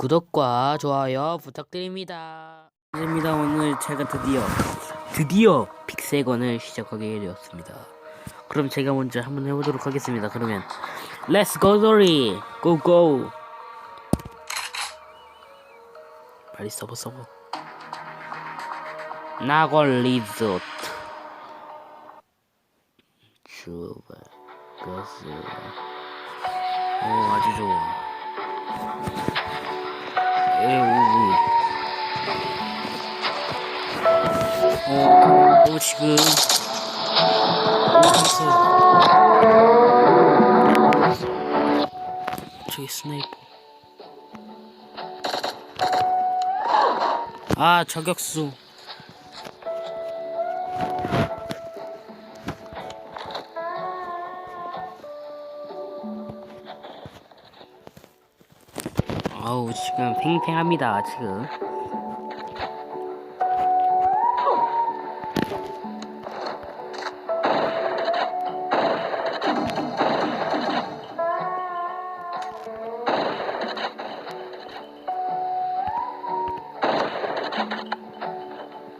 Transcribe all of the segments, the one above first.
구독과 좋아요 부탁드립니다. 입니다. 오늘 제가 드디어 드디어 픽세건을 시작하게 되었습니다. 그럼 제가 먼저 한번 해보도록 하겠습니다. 그러면 Let's go 소리 Go go 빨리 써보 써보 나골 리조트 주바 가스 오 아주 좋아 어, 어 지금. 어딨어 저기 스나이퍼. 아 저격수 아우 지금 팽팽합니다 지금.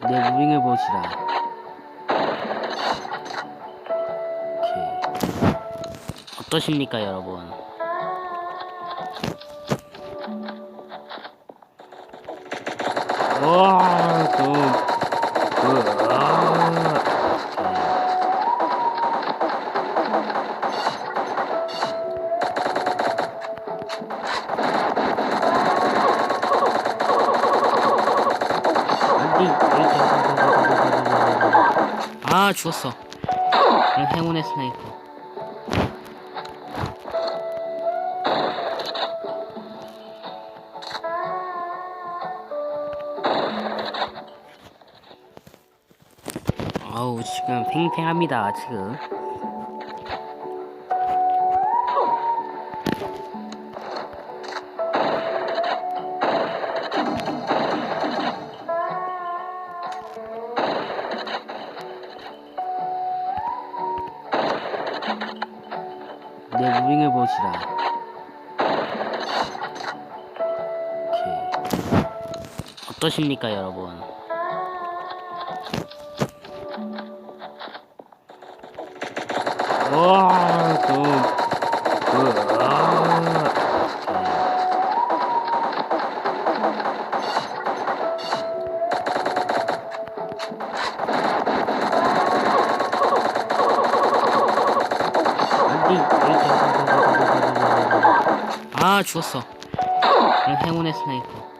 내 무빙을 보시라. 오케이. 어떠십니까 여러분 와, 좀, 으아. 안돼. 아, 죽었어. 행운의 스나이퍼. 아우 지금 팽팽합니다 지금. 내 무빙을 보시라. 오케이. 어떠십니까 여러분 와, 좀, 으아. 안돼. 아, 죽었어. 행운의 스나이퍼.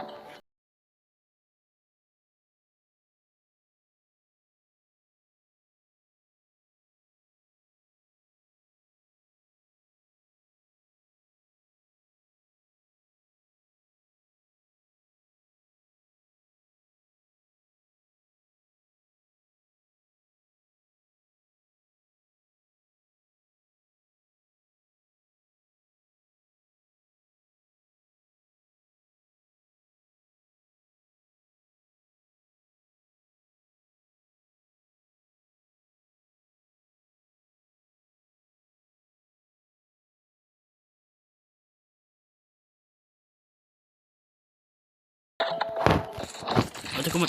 잠깐만.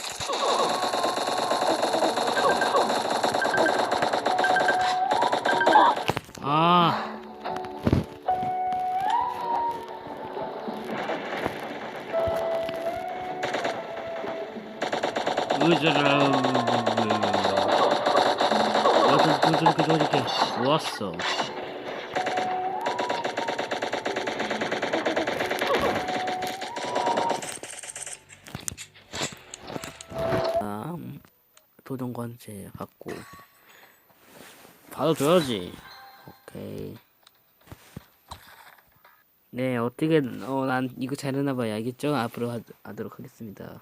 아. 의자라. 나도 저렇게 저렇게 좋았어. 다음 도전관제 받고 받아줘야지. 오케이. 네 어떻게 어 난 이거 잘했나봐요. 알겠죠? 앞으로 하, 하도록 하겠습니다